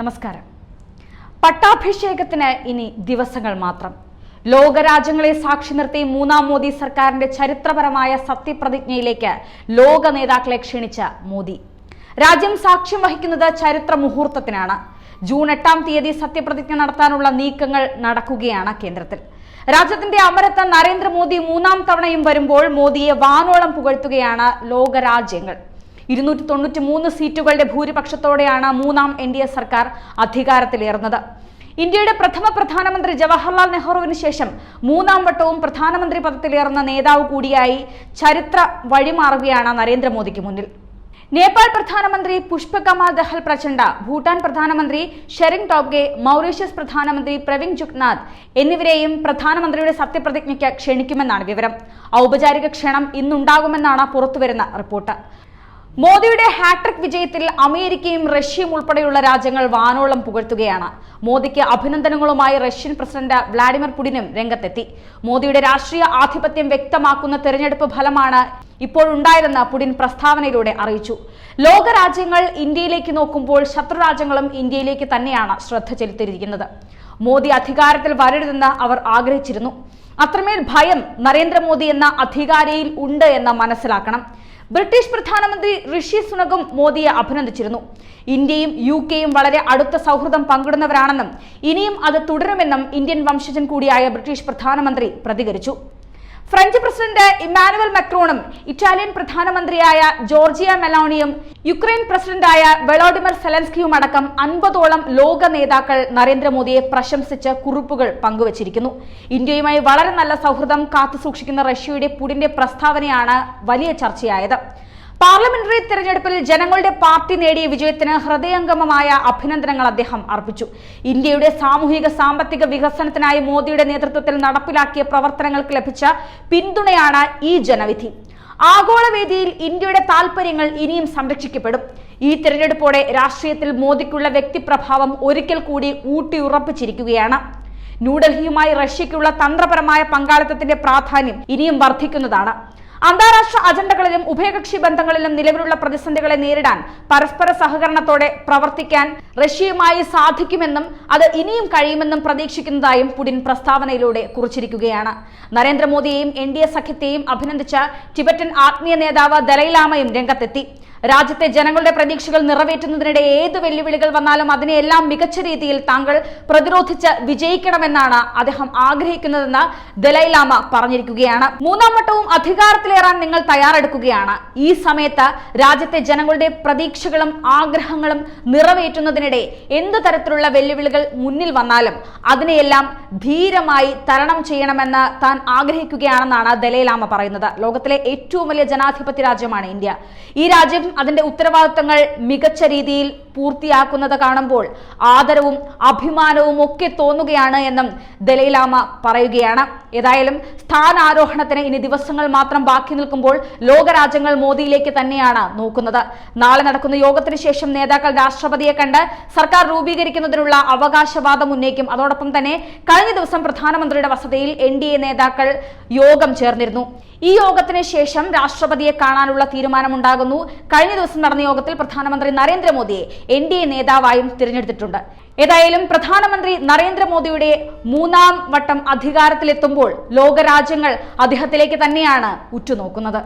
നമസ്കാരം. പട്ടാഭിഷേകത്തിന് ഇനി ദിവസങ്ങൾ മാത്രം. ലോകരാജ്യങ്ങളെ സാക്ഷി നിർത്തി മൂന്നാം മോദി സർക്കാരിന്റെ ചരിത്രപരമായ സത്യപ്രതിജ്ഞയിലേക്ക് ലോക നേതാക്കളെ ക്ഷണിച്ച മോദി. രാജ്യം സാക്ഷ്യം വഹിക്കുന്നത് ചരിത്ര മുഹൂർത്തത്തിനാണ്. ജൂൺ എട്ടാം തീയതി സത്യപ്രതിജ്ഞ നടത്താനുള്ള നീക്കങ്ങൾ നടക്കുകയാണ് കേന്ദ്രത്തിൽ. രാജ്യത്തിന്റെ അമരത്ത് നരേന്ദ്രമോദി മൂന്നാം തവണയും വരുമ്പോൾ മോദിയെ വാനോളം പുകഴ്ത്തുകയാണ് ലോകരാജ്യങ്ങൾ. ഇരുന്നൂറ്റി തൊണ്ണൂറ്റി മൂന്ന് സീറ്റുകളുടെ ഭൂരിപക്ഷത്തോടെയാണ് മൂന്നാം എൻ ഡി എ സർക്കാർ അധികാരത്തിലേറുന്നത്. ഇന്ത്യയുടെ പ്രഥമ പ്രധാനമന്ത്രി ജവഹർലാൽ നെഹ്റുവിന് ശേഷം മൂന്നാം വട്ടവും പ്രധാനമന്ത്രി പദത്തിലേറുന്ന നേതാവ് കൂടിയായി ചരിത്ര വഴിമാറുകയാണ് നരേന്ദ്രമോദിക്ക് മുന്നിൽ. നേപ്പാൾ പ്രധാനമന്ത്രി പുഷ്പകമാൽ ദഹൽ പ്രചണ്ഡ ഭൂട്ടാൻ പ്രധാനമന്ത്രി ഷെറിങ് ടോബ്ഗെ മൗറീഷ്യസ് പ്രധാനമന്ത്രി പ്രവീൺ ജുഗ്നാഥ് എന്നിവരെയും പ്രധാനമന്ത്രിയുടെ സത്യപ്രതിജ്ഞയ്ക്ക് ക്ഷണിക്കുമെന്നാണ് വിവരം. ഔപചാരിക ക്ഷണം ഇന്നുണ്ടാകുമെന്നാണ് പുറത്തുവരുന്ന റിപ്പോർട്ട്. മോദിയുടെ ഹാട്രിക് വിജയത്തിൽ അമേരിക്കയും റഷ്യയും ഉൾപ്പെടെയുള്ള രാജ്യങ്ങൾ വാനോളം പുകഴ്ത്തുകയാണ്. മോദിക്ക് അഭിനന്ദനങ്ങളുമായി റഷ്യൻ പ്രസിഡന്റ് വ്ളാഡിമിർ പുടിനും രംഗത്തെത്തി. മോദിയുടെ രാഷ്ട്രീയ ആധിപത്യം വ്യക്തമാക്കുന്ന തെരഞ്ഞെടുപ്പ് ഫലമാണ് ഇപ്പോഴുണ്ടായതെന്ന് പുടിൻ പ്രസ്താവനയിലൂടെ അറിയിച്ചു. ലോകരാജ്യങ്ങൾ ഇന്ത്യയിലേക്ക് നോക്കുമ്പോൾ ശത്രുരാജ്യങ്ങളും ഇന്ത്യയിലേക്ക് തന്നെയാണ് ശ്രദ്ധ ചെലുത്തിയിരിക്കുന്നത്. മോദി അധികാരത്തിൽ വരരുതെന്ന് അവർ ആഗ്രഹിച്ചിരുന്നു. അത്രമേൽ ഭയം നരേന്ദ്രമോദി എന്ന അധികാരിയിൽ ഉണ്ട് എന്ന് മനസ്സിലാക്കണം. ബ്രിട്ടീഷ് പ്രധാനമന്ത്രി ഋഷി സുനകും മോദിയെ അഭിനന്ദിച്ചിരുന്നു. ഇന്ത്യയും യു കെയും വളരെ അടുത്ത സൗഹൃദം പങ്കിടുന്നവരാണെന്നും ഇനിയും അത് തുടരുമെന്നും ഇന്ത്യൻ വംശജൻ കൂടിയായ ബ്രിട്ടീഷ് പ്രധാനമന്ത്രി പ്രതികരിച്ചു. ഫ്രഞ്ച് പ്രസിഡന്റ് ഇമ്മാനുവൽ മക്രോണും ഇറ്റാലിയൻ പ്രധാനമന്ത്രിയായ ജോർജിയ മെലോണിയും യുക്രൈൻ പ്രസിഡന്റായ വെളോഡിമർ സെലൻസ്കിയും അടക്കം അൻപതോളം ലോക നേതാക്കൾ നരേന്ദ്രമോദിയെ പ്രശംസിച്ച് കുറിപ്പുകൾ പങ്കുവച്ചിരിക്കുന്നു. ഇന്ത്യയുമായി വളരെ നല്ല സൗഹൃദം കാത്തുസൂക്ഷിക്കുന്ന റഷ്യയുടെ പുടിന്റെ പ്രസ്താവനയാണ് വലിയ ചർച്ചയായത്. പാർലമെന്ററി തെരഞ്ഞെടുപ്പിൽ ജനങ്ങളുടെ പാർട്ടി നേടിയ വിജയത്തിന് ഹൃദയംഗമമായ അഭിനന്ദനങ്ങൾ അദ്ദേഹം അർപ്പിച്ചു. ഇന്ത്യയുടെ സാമൂഹിക സാമ്പത്തിക വികസനത്തിനായി മോദിയുടെ നേതൃത്വത്തിൽ നടപ്പിലാക്കിയ പ്രവർത്തനങ്ങൾക്ക് ലഭിച്ച പിന്തുണയാണ് ഈ ജനവിധി. ആഗോളവേദിയിൽ ഇന്ത്യയുടെ താൽപര്യങ്ങൾ ഇനിയും സംരക്ഷിക്കപ്പെടും. ഈ തിരഞ്ഞെടുപ്പോടെ രാഷ്ട്രീയത്തിൽ മോദിക്കുള്ള വ്യക്തിപ്രഭാവം ഒരിക്കൽ കൂടി ഊട്ടിയുറപ്പിച്ചിരിക്കുകയാണ്. ന്യൂഡൽഹിയുമായി റഷ്യയ്ക്കുള്ള തന്ത്രപരമായ പങ്കാളിത്തത്തിന്റെ പ്രാധാന്യം ഇനിയും വർദ്ധിക്കുന്നതാണ്. അന്താരാഷ്ട്ര അജണ്ടകളിലും ഉഭയകക്ഷി ബന്ധങ്ങളിലും നിലവിലുള്ള പ്രതിസന്ധികളെ നേരിടാൻ പരസ്പര സഹകരണത്തോടെ പ്രവർത്തിക്കാൻ റഷ്യയുമായി സാധിക്കുമെന്നും അത് ഇനിയും കഴിയുമെന്നും പ്രതീക്ഷിക്കുന്നതായും പുടിൻ പ്രസ്താവനയിലൂടെ കുറിച്ചിരിക്കുകയാണ്. നരേന്ദ്രമോദിയെയും എൻ ഡി എ സഖ്യത്തെയും അഭിനന്ദിച്ച ടിബറ്റൻ ആത്മീയ നേതാവ് ദലൈലാമയും രംഗത്തെത്തി. രാജ്യത്തെ ജനങ്ങളുടെ പ്രതീക്ഷകൾ നിറവേറ്റുന്നതിനിടെ ഏത് വെല്ലുവിളികൾ വന്നാലും അതിനെയെല്ലാം മികച്ച രീതിയിൽ താങ്കൾ പ്രതിരോധിച്ച് വിജയിക്കണമെന്നാണ് അദ്ദേഹം ആഗ്രഹിക്കുന്നതെന്ന് ദലൈലാമ പറഞ്ഞിരിക്കുകയാണ്. മൂന്നാം വട്ടവും അധികാരത്തിലേറാൻ നിങ്ങൾ തയ്യാറെടുക്കുകയാണ്. ഈ സമയത്ത് രാജ്യത്തെ ജനങ്ങളുടെ പ്രതീക്ഷകളും ആഗ്രഹങ്ങളും നിറവേറ്റുന്നതിനിടെ എന്തു തരത്തിലുള്ള വെല്ലുവിളികൾ മുന്നിൽ വന്നാലും അതിനെയെല്ലാം ധീരമായി തരണം ചെയ്യണമെന്ന് താൻ ആഗ്രഹിക്കുകയാണെന്നാണ് ദലൈലാമ പറയുന്നത്. ലോകത്തിലെ ഏറ്റവും വലിയ ജനാധിപത്യ രാജ്യമാണ് ഇന്ത്യ. ഈ രാജ്യം അതിന്റെ ഉത്തരവാദിത്തങ്ങൾ മികച്ച രീതിയിൽ പൂർത്തിയാക്കുന്നത് കാണുമ്പോൾ ആദരവും അഭിമാനവും ഒക്കെ തോന്നുകയാണ് എന്നും ദലൈലാമ പറയുകയാണ്. ഏതായാലും സ്ഥാനാരോഹണത്തിന് ഇനി ദിവസങ്ങൾ മാത്രം ബാക്കി നിൽക്കുമ്പോൾ ലോകരാജ്യങ്ങൾ മോദിയിലേക്ക് തന്നെയാണ് നോക്കുന്നത്. നാളെ നടക്കുന്ന യോഗത്തിന് ശേഷം നേതാക്കൾ രാഷ്ട്രപതിയെ കണ്ട് സർക്കാർ രൂപീകരിക്കുന്നതിനുള്ള അവകാശവാദം ഉന്നയിക്കും. അതോടൊപ്പം തന്നെ കഴിഞ്ഞ ദിവസം പ്രധാനമന്ത്രിയുടെ വസതിയിൽ എൻ നേതാക്കൾ യോഗം ചേർന്നിരുന്നു. ഈ യോഗത്തിന് ശേഷം രാഷ്ട്രപതിയെ കാണാനുള്ള തീരുമാനമുണ്ടാകുന്നു. കഴിഞ്ഞ ദിവസം നടന്ന യോഗത്തിൽ പ്രധാനമന്ത്രി നരേന്ദ്രമോദിയെ എൻ ഡി എ നേതാവായും തിരഞ്ഞെടുത്തിട്ടുണ്ട്. ഏതായാലും പ്രധാനമന്ത്രി നരേന്ദ്രമോദിയുടെ മൂന്നാം വട്ടം അധികാരത്തിലെത്തുമ്പോൾ ലോകരാജ്യങ്ങൾ അദ്ദേഹത്തിലേക്ക് തന്നെയാണ് ഉറ്റുനോക്കുന്നത്.